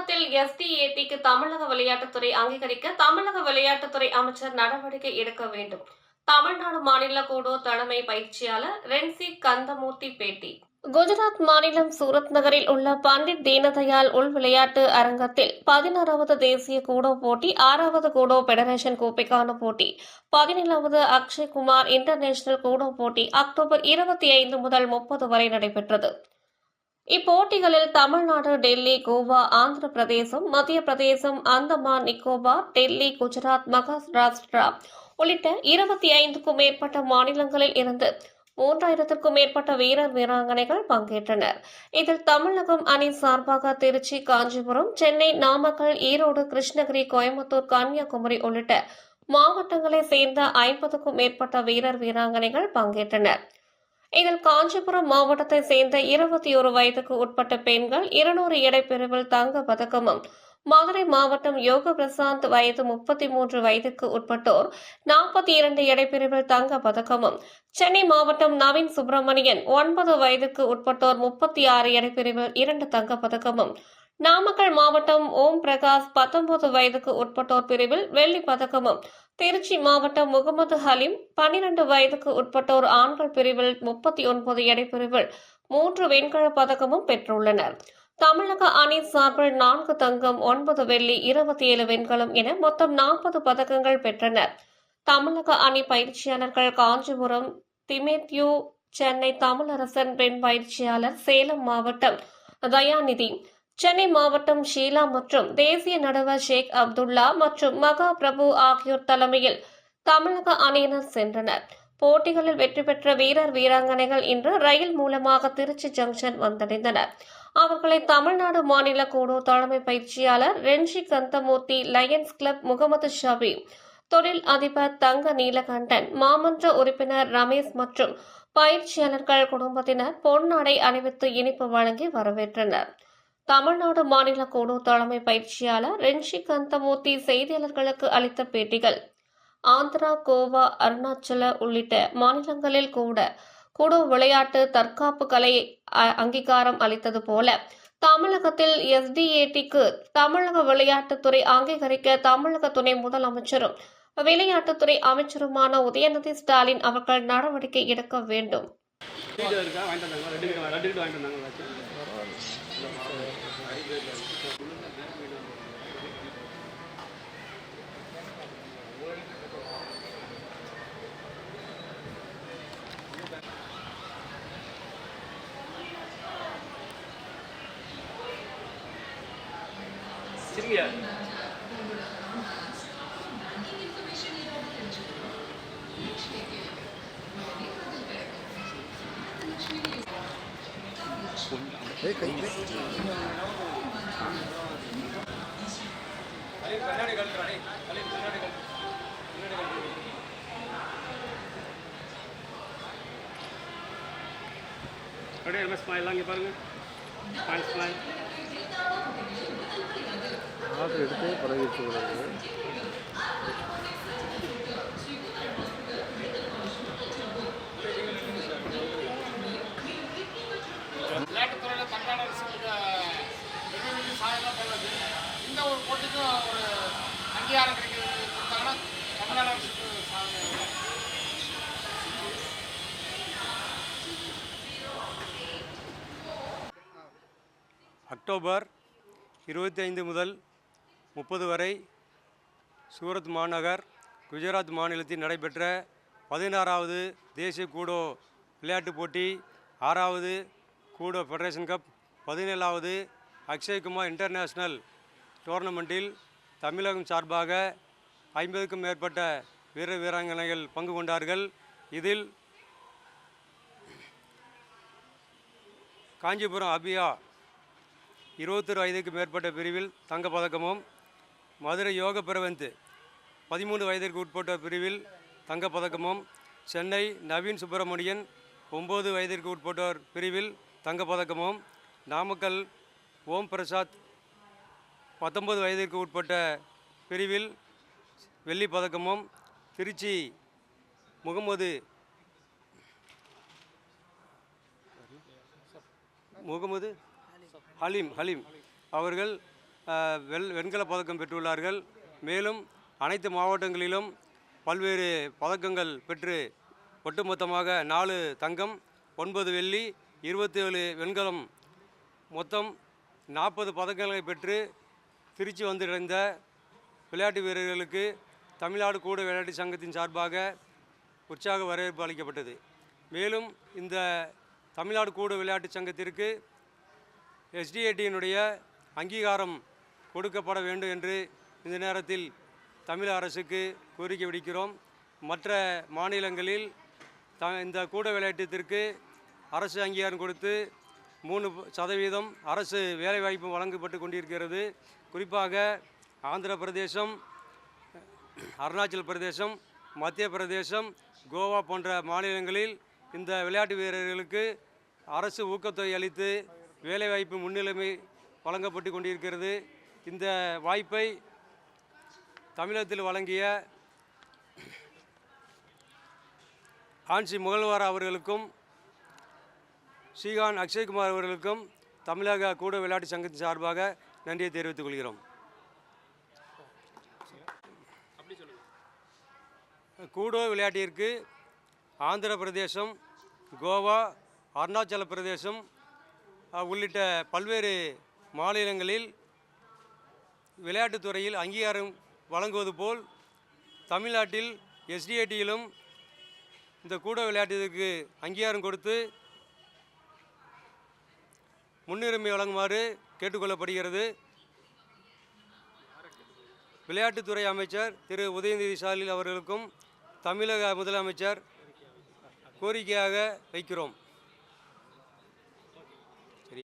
தமிழகத்தில் எஸ்டிஏடிக்கு தமிழக விளையாட்டுத்துறை அங்கீகரிக்க தமிழக விளையாட்டுத்துறை அமைச்சர் நடவடிக்கை எடுக்க வேண்டும். தமிழ்நாடு மாநில கூடோ தலைமை பயிற்சியாளர் ரென்சி கந்தமூர்த்தி பேட்டி. குஜராத் மாநிலம் சூரத் நகரில் உள்ள பண்டிட் தீனதயாள் உள் விளையாட்டு அரங்கத்தில் பதினாறாவது தேசிய கூடோ போட்டி ஆறாவது கூடோ பெடரேஷன் கோப்பைக்கான போட்டி பதினேழாவது அக்ஷய் குமார் இன்டர்நேஷனல் கூடோ போட்டி அக்டோபர் இருபத்தி ஐந்து முதல் முப்பது வரை நடைபெற்றது. இப்போட்டிகளில் தமிழ்நாடு டெல்லி கோவா ஆந்திர பிரதேசம் மத்திய பிரதேசம் அந்தமான் நிக்கோபார் டெல்லி குஜராத் மகாராஷ்டிரா உள்ளிட்ட இருபத்தி ஐந்துக்கும் மேற்பட்ட மாநிலங்களில் இருந்து மூன்றாயிரத்திற்கும் மேற்பட்ட வீரர் வீராங்கனைகள் பங்கேற்றனர். இதில் தமிழகம் அணி சார்பாக திருச்சி காஞ்சிபுரம் சென்னை நாமக்கல் ஈரோடு கிருஷ்ணகிரி கோயம்புத்தூர் கன்னியாகுமரி உள்ளிட்ட மாவட்டங்களைச் சேர்ந்த ஐம்பதுக்கும் மேற்பட்ட வீரர் வீராங்கனைகள் பங்கேற்றனர். இதில் காஞ்சிபுரம் மாவட்டத்தைச் சேர்ந்த இருபத்தி ஒரு வயதுக்கு உட்பட்ட பெண்கள் இருநூறு இடைப்பிரிவில் தங்க பதக்கமும் மதுரை மாவட்டம் யோக பிரசாந்த் வயது முப்பத்தி மூன்று வயதுக்கு உட்பட்டோர் நாற்பத்தி இரண்டு இடைப்பிரிவில் தங்க பதக்கமும் சென்னை மாவட்டம் நவீன் சுப்பிரமணியன் ஒன்பது வயதுக்கு உட்பட்டோர் முப்பத்தி ஆறு இடைப்பிரிவில் இரண்டு தங்க பதக்கமும் நாமக்கல் மாவட்டம் ஓம் பிரகாஷ் பத்தொன்பது வயதுக்கு உட்பட்டோர் பிரிவில் வெள்ளி பதக்கமும். திருச்சி மாவட்டம் முகமது ஹலீம் பன்னிரண்டு வயதுக்கு உட்பட்டோர் ஆண்கள் பிரிவில் முப்பத்தி ஒன்பது எடை பிரிவில் மூன்று வெண்கல பதக்கமும் பெற்றுள்ளனர். தமிழக அணி சார்பில் நான்கு தங்கம் ஒன்பது வெள்ளி இருபத்தி ஏழு வெண்கலம் என மொத்தம் நாற்பது பதக்கங்கள் பெற்றனர். தமிழக அணி பயிற்சியாளர்கள் காஞ்சிபுரம் திமேத்யூ சென்னை தமிழரசன் பெண் பயிற்சியாளர் சேலம் மாவட்டம் தயாநிதி சென்னை மாவட்டம் ஷீலா மற்றும் தேசிய நடுவர் ஷேக் அப்துல்லா மற்றும் மகா பிரபு ஆகியோர் தலைமையில் தமிழக அணியினர் சென்றனர். போட்டிகளில் வெற்றி பெற்ற வீரர் வீராங்கனைகள் இன்று ரயில் மூலமாக திருச்சி ஜங்ஷன் வந்தடைந்தனர். அவர்களை தமிழ்நாடு மாநில குழு தலைமை பயிற்சியாளர் Renshi Kandhamoorthy Lions Club Mohammed Shafi தொழில் அதிபர் தங்க நீலகண்டன் மாமன்ற உறுப்பினர் ரமேஷ் மற்றும் பயிற்சியாளர்கள் குடும்பத்தினர் பொன்னாடை அணிவித்து இனிப்பு வழங்கி வரவேற்றனர். தமிழ்நாடு மாநில குழு தலைமை பயிற்சியாளர் ரென்ஷி கந்தமூர்த்தி செய்தியாளர்களுக்கு அளித்த பேட்டிகள். ஆந்திரா கோவா அருணாச்சல உள்ளிட்ட மாநிலங்களில் கூட குடு விளையாட்டு தற்காப்பு கலை அ- அங்கீகாரம் அளித்தது போல தமிழகத்தில் எஸ்டிஏடிக்கு தமிழக விளையாட்டுத்துறை அங்கீகரிக்க தமிழக துணை முதலமைச்சரும் விளையாட்டுத்துறை அமைச்சருமான உதயநிதி ஸ்டாலின் அவர்கள் நடவடிக்கை எடுக்க வேண்டும். சரிங்க அப்படியே எல்லாம் ஸ்மைல்லாம் இங்கே பாருங்க. ஸ்மைல் ஸ்மைல் ஆர்டர் எடுத்தே பழகிடுச்சு கூடாது விளையாட்டுத்துறையில் தமிழ்நாடு வெகுவெகு சாதனை பண்ணுறது இந்த ஒரு போட்டிக்கும் ஒரு அங்கீகாரம் கிடைக்கிறது கொடுத்தாங்கன்னா தமிழ்நாடு அரசுக்கு அக்டோபர் இருபத்தி ஐந்து முதல் முப்பது வரை சூரத் மாநகர் குஜராத் மாநிலத்தில் நடைபெற்ற பதினாறாவது தேசிய கூடோ விளையாட்டுப் போட்டி ஆறாவது கூடோ ஃபெடரேஷன் கப் பதினேழாவது அக்ஷய்குமார் இன்டர்நேஷ்னல் டோர்னமெண்ட்டில் தமிழகம் சார்பாக ஐம்பதுக்கும் மேற்பட்ட வீர வீராங்கனைகள் பங்கு கொண்டார்கள். இதில் காஞ்சிபுரம் அபியா இருபத்தொரு வயதுக்கு மேற்பட்ட பிரிவில் தங்கப்பதக்கமும் மதுரை யோக பிரவந்த் பதிமூணு வயதிற்கு உட்பட்ட பிரிவில் தங்கப்பதக்கமும் சென்னை நவீன் சுப்பிரமணியன் ஒம்பது வயதிற்கு உட்பட்டோர் பிரிவில் தங்கப்பதக்கமும் நாமக்கல் ஓம் பிரசாத் பத்தொன்பது வயதிற்கு உட்பட்ட பிரிவில் வெள்ளி பதக்கமும் திருச்சி முகமது முகமது ஹலீம் ஹலீம். அவர்கள் வெள் வெண்கல பதக்கம் பெற்றுள்ளார்கள். மேலும் அனைத்து மாவட்டங்களிலும் பல்வேறு பதக்கங்கள் பெற்று ஒட்டுமொத்தமாக நாலு தங்கம் ஒன்பது வெள்ளி இருபத்தேழு வெண்கலம் மொத்தம் நாற்பது பதக்கங்களை பெற்று திருச்சி வந்திருந்த விளையாட்டு வீரர்களுக்கு தமிழ்நாடு கூட விளையாட்டு சங்கத்தின் சார்பாக உற்சாக வரவேற்பு அளிக்கப்பட்டது. மேலும் இந்த தமிழ்நாடு கூட விளையாட்டு சங்கத்திற்கு எஸ்டிஏடியினுடைய அங்கீகாரம் கொடுக்கப்பட வேண்டும் என்று இந்த நேரத்தில் தமிழக அரசுக்கு கோரிக்கை விடுக்கிறோம். மற்ற மாநிலங்களில் த இந்த கூட விளையாட்டத்திற்கு அரசு அங்கீகாரம் கொடுத்து மூணு சதவீதம் அரசு வேலைவாய்ப்பு வழங்கப்பட்டு கொண்டிருக்கிறது. குறிப்பாக ஆந்திர பிரதேசம் அருணாச்சல் பிரதேசம் மத்திய பிரதேசம் கோவா போன்ற மாநிலங்களில் இந்த விளையாட்டு வீரர்களுக்கு அரசு ஊக்கத்தொகை அளித்து வேலைவாய்ப்பு முன்னிலைமை வழங்கப்பட்டு கொண்டிருக்கிறது. இந்த வாய்ப்பை தமிழகத்தில் வழங்கிய ஆன்சி முகழ்வார் அவர்களுக்கும் ஸ்ரீகான் அக்ஷய்குமார் அவர்களுக்கும் தமிழக கூட விளையாட்டு சங்கத்தின் சார்பாக நன்றியை தெரிவித்துக் கொள்கிறோம். கூடோ விளையாட்டிற்கு ஆந்திர பிரதேசம் கோவா அருணாச்சல பிரதேசம் உள்ளிட்ட பல்வேறு மாநிலங்களில் விளையாட்டுத் துறையில் அங்கீகாரம் வழங்குவது போல் தமிழ்நாட்டில் எஸ்டிஐடியிலும் இந்த கூட விளையாட்டிற்கு அங்கீகாரம் கொடுத்து முன்னுரிமை வழங்குமாறு கேட்டுக்கொள்ளப்படுகிறது. விளையாட்டுத்துறை அமைச்சர் திரு. உதயநிதி ஸ்டாலின் அவர்களுக்கும் தமிழக முதலமைச்சர் கோரிக்கையாக வைக்கிறோம்.